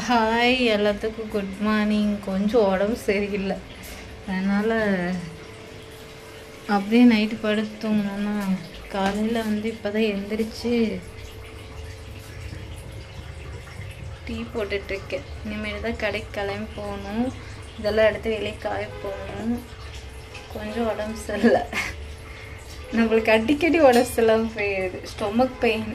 Hi எல்லாத்துக்கும் good morning கொஞ்சம் உடம்பு சரியில்லை. அதனால் அப்படியே நைட்டு படுத்து தூங்கினோன்னா காலையில் வந்து இப்போ தான் எந்திரிச்சு டீ போட்டுட்ருக்கேன். இனிமேல் தான் கடைக்கு கிளம்பி போகணும். இதெல்லாம் எடுத்து வெளியே காய போகணும். கொஞ்சம் உடம்பு சரியில்லை. நம்மளுக்கு அடிக்கடி உடம்பு சரியில்லாமல் போயிடுது. ஸ்டொமக் பெயின்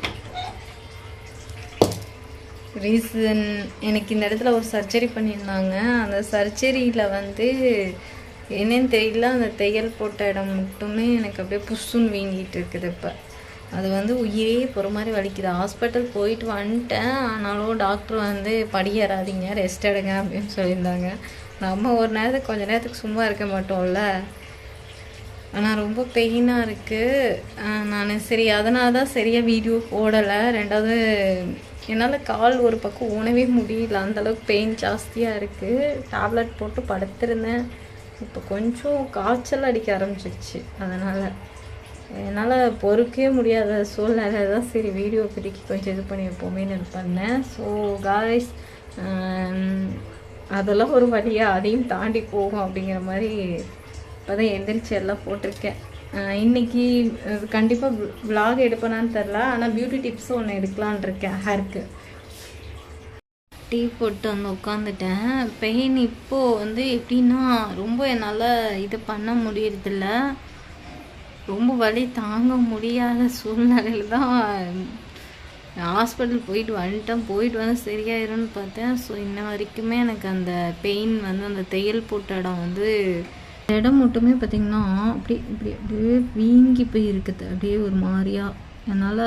ரீசன் எனக்கு இந்த இடத்துல ஒரு சர்ஜரி பண்ணியிருந்தாங்க. அந்த சர்ஜரியில் வந்து என்னன்னு தெரியல அந்த தையல் போட்ட இடம் மட்டுமே எனக்கு அப்படியே புஷ்ஷுன்னு வீங்கிட்டு இருக்குது இப்போ. அது வந்து உயிரே போகிற மாதிரி வலிக்குது. ஹாஸ்பிட்டல் போயிட்டு வந்துட்டேன். ஆனாலும் டாக்டர் வந்து படியேறாதீங்க ரெஸ்ட் எடுங்க அப்படின்னு சொல்லியிருந்தாங்க. நம்ம ஒரு நேரத்துக்கு கொஞ்ச நேரத்துக்கு சும்மா இருக்க மாட்டோம்ல. ஆனால் ரொம்ப பெயினாக இருக்குது நான் சரி அதனால தான் சரியாக வீடியோ போடலை. ரெண்டாவது என்னால் கால் ஒரு பக்கம் ஊனவே முடியல. அந்தளவுக்கு பெயின் ஜாஸ்தியாக இருக்குது டேப்லெட் போட்டு படுத்திருந்தேன். இப்போ கொஞ்சம் காய்ச்சல் அடிக்க ஆரம்பிச்சிருச்சு. அதனால் என்னால் பொறுக்கவே முடியாத சூழ்நிலை தான். சரி வீடியோ பிடிக்கி கொஞ்சம் இது பண்ணி வைப்போமேன்னு பண்ணேன். ஸோ காய்ஸ் அதெல்லாம் ஒரு வழியாக அதையும் தாண்டி போகும் அப்படிங்கிற மாதிரி இப்போ தான் எந்திரிச்சு எல்லாம் போட்டிருக்கேன். இன்னைக்கு கண்டிப்பாக விலாக் எடுப்பேனான்னு தெரில ஆனால் பியூட்டி டிப்ஸ் ஒன்று எடுக்கலான் இருக்கேன் ஹேருக்கு. டீ போட்டு வந்து உட்காந்துட்டேன் பெயின் இப்போது வந்து எப்படின்னா ரொம்ப என்னால் இது பண்ண முடியறதில்ல. ரொம்ப வலி தாங்க முடியாத சூழ்நிலையில் தான் ஹாஸ்பிட்டல் போயிட்டு வந்துட்டேன். போயிட்டு வந்து சரியாயிரும்னு பார்த்தேன். ஸோ இன்ன வரைக்குமே எனக்கு அந்த பெயின் வந்து அந்த தையல் போட்ட இடம் வந்து இடம் மட்டுமே பார்த்திங்கன்னா அப்படி இப்படி அப்படியே வீங்கி போய் இருக்குது. அப்படியே ஒரு மாதிரியா. அதனால்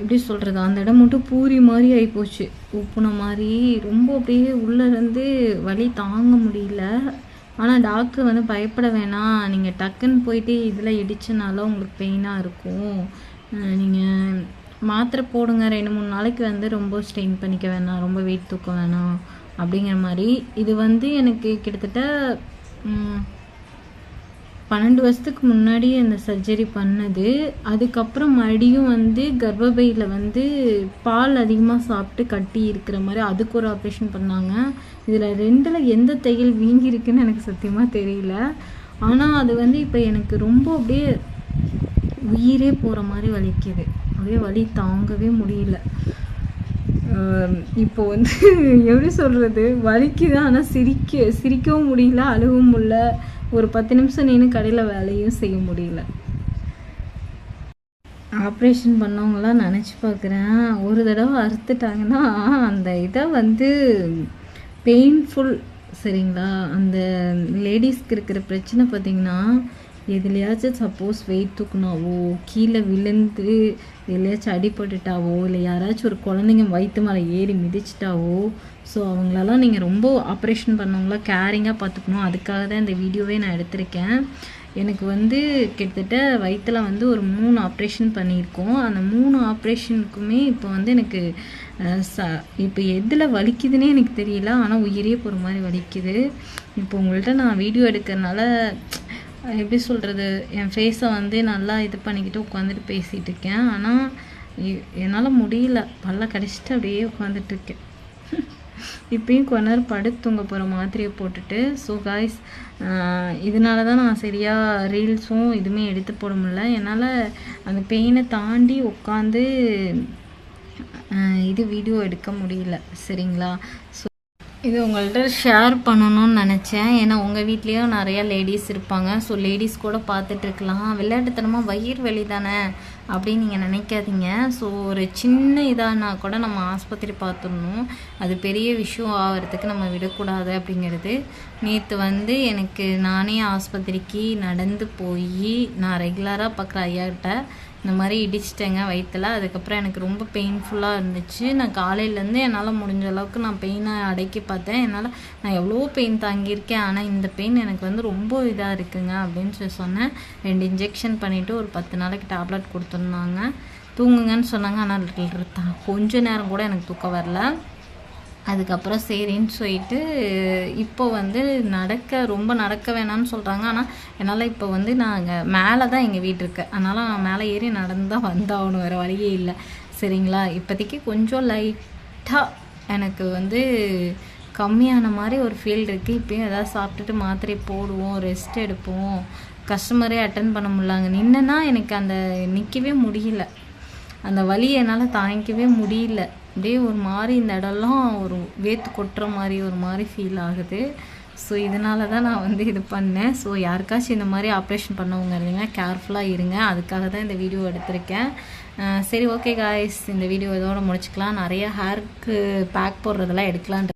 எப்படி சொல்கிறது அந்த இடம் மட்டும் பூரி மாதிரி ஆகிப்போச்சு உப்புன மாதிரி. ரொம்ப அப்படியே உள்ளேருந்து வலி தாங்க முடியல. ஆனால் டாக்டர் வந்து பயப்பட வேணாம். நீங்கள் டக்குன்னு போயிட்டு இதில் இடிச்சனால உங்களுக்கு பெயினாக இருக்கும். நீங்கள் மாத்திரை போடுங்க. ரெண்டு மூணு நாளைக்கு வந்து ரொம்ப ஸ்ட்ரெயின் பண்ணிக்க வேணாம். ரொம்ப வெயிட் தூக்க வேணாம். அப்படிங்கிற மாதிரி. இது வந்து எனக்கு கிட்டத்தட்ட பன்னெண்டு வருஷத்துக்கு முன்னாடி அந்த சர்ஜரி பண்ணது. அதுக்கப்புறம் மறுபடியும் வந்து கர்ப்பப்பையில் வந்து பால் அதிகமாக சாப்பிட்டு கட்டி இருக்கிற மாதிரி அதுக்கு ஒரு ஆப்ரேஷன் பண்ணாங்க. இதில் ரெண்டில் எந்த தையல் வீங்கியிருக்குன்னு எனக்கு சத்தியமாக தெரியல. ஆனால் அது வந்து இப்போ எனக்கு ரொம்ப அப்படியே உயிரே போகிற மாதிரி வலிக்குது. அப்படியே வலி தாங்கவே முடியல. இப்போ வந்து எப்படி சொல்கிறது வலிக்குது ஆனால் சிரிக்க சிரிக்கவும் முடியல அழுகவும் முடியல. ஒரு பத்து நிமிஷம் நின்று கடையில் வேலையும் செய்ய முடியல. ஆப்ரேஷன் பண்ணவங்களாம் நினச்சி பார்க்குறேன். ஒரு தடவை அறுத்துட்டாங்கன்னா அந்த இதை வந்து பெயின்ஃபுல் சரிங்களா? அந்த லேடிஸ்க்கு இருக்கிற பிரச்சனை பார்த்தீங்கன்னா எதுலையாச்சும் சப்போஸ் வெயிட் தூக்குனாவோ கீழே விழுந்து எதுலையாச்சும் அடிபட்டுட்டாவோ இல்லை யாராச்சும் ஒரு குழந்தைங்க வயிற்று மேலே ஏறி மிதிச்சிட்டாவோ ஸோ அவங்களெல்லாம் நீங்கள் ரொம்ப ஆப்ரேஷன் பண்ணவங்கள கேரிங்காக பார்த்துக்கணும். அதுக்காக தான் இந்த வீடியோவே நான் எடுத்திருக்கேன். எனக்கு வந்து கிட்டத்தட்ட வயிற்றில் வந்து ஒரு மூணு ஆப்ரேஷன் பண்ணியிருக்கோம். அந்த மூணு ஆப்ரேஷனுக்குமே இப்போ வந்து எனக்கு ச இப்போ எதில் வலிக்குதுன்னே எனக்கு தெரியல. ஆனால் உயிரே போகிற மாதிரி வலிக்குது. இப்போ உங்கள்கிட்ட நான் வீடியோ எடுக்கிறனால எப்படி சொல்கிறது என் ஃபேஸை வந்து நல்லா இது பண்ணிக்கிட்டு உட்காந்துட்டு பேசிகிட்டு இருக்கேன். ஆனால் என்னால் முடியல. பல்ல கடிச்சிட்டு அப்படியே உட்காந்துட்டு இருக்கேன். இப்பயும் கொஞ்ச நேரம் படுத்து தூங்க போகிற மாத்திரையை போட்டுட்டு. ஸோ காய்ஸ் இதனால தான் நான் சரியாக ரீல்ஸும் எதுவுமே எடுத்து போட முடியல. என்னால் அந்த பெயினை தாண்டி உட்காந்து இது வீடியோ எடுக்க முடியல. சரிங்களா? ஸோ இது உங்கள்கிட்ட ஷேர் பண்ணணும்னு நினச்சேன். ஏன்னா உங்கள் வீட்லேயும் நிறையா லேடிஸ் இருப்பாங்க. ஸோ லேடிஸ் கூட பார்த்துட்டு இருக்கலாம் விளையாட்டுத்தனமாக வயிறு வலி தானே அப்படின்னு நீங்கள் நினைக்காதீங்க. ஸோ ஒரு சின்ன இதானா கூட நம்ம ஆஸ்பத்திரி பார்த்துடணும். அது பெரிய விஷயம் ஆகிறதுக்கு நம்ம விடக்கூடாது அப்படிங்கிறது. நேற்று வந்து எனக்கு நானே ஆஸ்பத்திரிக்கு நடந்து போய் நான் ரெகுலராக பார்க்குற ஐயாக்கிட்ட இந்த மாதிரி இடிச்சிட்டேங்க வயிற்றில் அதுக்கப்புறம் எனக்கு ரொம்ப பெயின்ஃபுல்லாக இருந்துச்சு. நான் காலையிலேருந்து என்னால் முடிஞ்ச அளவுக்கு நான் பெயினை அடக்கி பார்த்தேன். என்னால் நான் எவ்வளோ பெயின் தாங்கியிருக்கேன். ஆனால் இந்த பெயின் எனக்கு வந்து ரொம்ப இதாக இருக்குங்க அப்படின்னு சொல்லி சொன்னேன். ரெண்டு இன்ஜெக்ஷன் பண்ணிவிட்டு ஒரு பத்து நாளைக்கு டேப்லெட் கொடுத்துருந்தாங்க. தூங்குங்கன்னு சொன்னாங்க. ஆனால் கொஞ்சம் நேரம் கூட எனக்கு தூக்கம் வரல. அதுக்கப்புறம் சரின்னு சொல்லிட்டு இப்போ வந்து நடக்க ரொம்ப நடக்க வேணாம்னு சொல்கிறாங்க ஆனால் என்னால் இப்போ வந்து நாங்கள் மேலே தான் எங்கள் வீடு இருக்கு. அதனால் நான் மேலே ஏறி நடந்து தான் வந்தாகணும். வேறு வழியே இல்லை. சரிங்களா? இப்போதைக்கு கொஞ்சம் லைட்டாக எனக்கு வந்து கம்மியான மாதிரி ஒரு ஃபீல் இருக்குது இப்போயும் எதாவது சாப்பிட்டுட்டு மாத்திரை போடுவோம் ரெஸ்ட் எடுப்போம். கஸ்டமரே அட்டன் பண்ண முடியலாங்க. நின்னேன்னா எனக்கு அந்த நிற்கவே முடியல. அந்த வழியை என்னால் தாங்கிக்கவே முடியல. அப்படியே ஒரு மாதிரி இந்த இடம்லாம் ஒரு வேத்து கொட்டுற மாதிரி ஒரு மாதிரி ஃபீல் ஆகுது. ஸோ இதனால தான் நான் வந்து இது பண்ணேன். ஸோ யாருக்காச்சும் இந்த மாதிரி ஆப்ரேஷன் பண்ணவங்க இருந்தீங்கன்னா கேர்ஃபுல்லாக இருங்க. அதுக்காக தான் இந்த வீடியோ எடுத்திருக்கேன். சரி ஓகே காய்ஸ் இந்த வீடியோ இதோட முடிச்சுக்கலாம். நிறைய ஹேருக்கு பேக் போடுறதெல்லாம் எடுக்கலான்